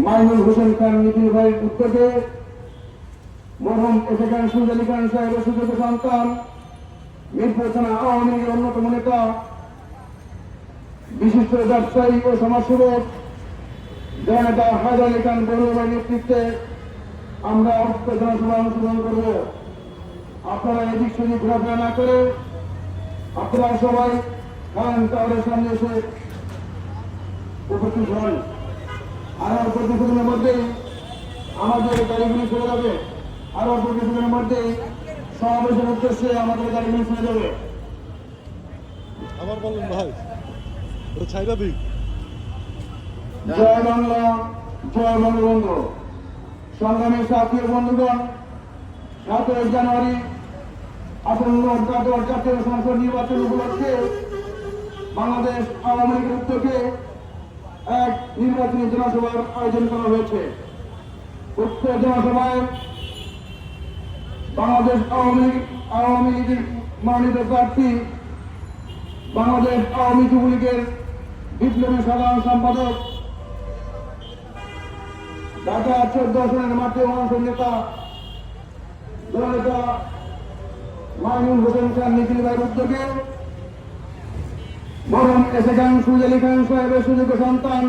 মাইনুল হোসেন খান নিখিল ভাইয়ের উদ্যোগে মরহুম এসে খান সুজালি খান সাহেবের সুযোগ্য সন্তান। মিরপুর থানা আওয়ামী লীগের অন্যতম নেতা। বিশিষ্ট ব্যবসায়ী ও সমাজসেবক। জননেতা হায়দার আলী খান বড়ুয়ার নেতৃত্বে আমরা উত্তেজনা সভা অনুশীলন করব। আপনারা এদিক সেদিক ঘোরাফেরা না করে আপনারা সবাই খান টাওয়ারের সামনে এসে উপস্থিত হন। অল্প কিছুদিনের মধ্যেই আমাদের গাড়িগুলি চলে যাবে। আর অল্প কিছুদিনের মধ্যেই সমাবেশের উদ্দেশ্যে আমাদের গাড়িগুলি চলে যাবে। আবার বলেন ভাই ওটা ছাইরা দিই জয় বাংলা জয় বঙ্গবন্ধু। সংগ্রামী সাথী বন্ধুগণ জানুয়ারি আসন্ন জাতীয় সংসদ নির্বাচন উপলক্ষে বাংলাদেশ আওয়ামী লীগের উদ্যোগে এক নির্বাচনী জনসভার আয়োজন করা হয়েছে। উক্ত জনসভায় বাংলাদেশ আওয়ামী লীগ, আওয়ামী লীগের মনোনীত প্রার্থী, বাংলাদেশ আওয়ামী যুবলীগের বিপ্লবী সাধারণ সম্পাদক, ঢাকা চোদ্দ আসনের মাঠে মানুষের নেতা জননেতা মাইনুল হোসেন খান নিখিল ভাইয়ের উদ্যোগে বরং এসে খান সুজালি খান সাহেবের সুযোগ্য সন্তান।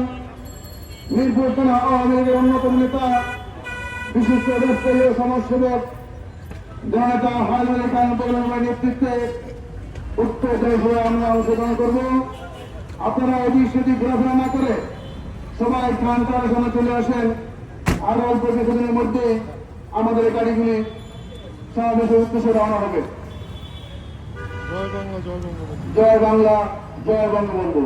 মিরপুর থানা আওয়ামী লীগের অন্যতম নেতা বিশিষ্ট ও সমাজসেবক জননেতা হায়দার আলী খান নেতৃত্বে উত্তর দেশে আমরা অংশগ্রহণ করব। আপনারা এদিক সেদিক ঘোরাফেরা না করে সবাই খান তার সামনে চলে আসেন। আর অল্প কিছুদিনের মধ্যে আমাদের গাড়িগুলি সমাবেশের উদ্দেশ্যে রওনা হবে। জয় বাংলা জয় বঙ্গবন্ধু। জয় বাংলা জয় বঙ্গবন্ধু।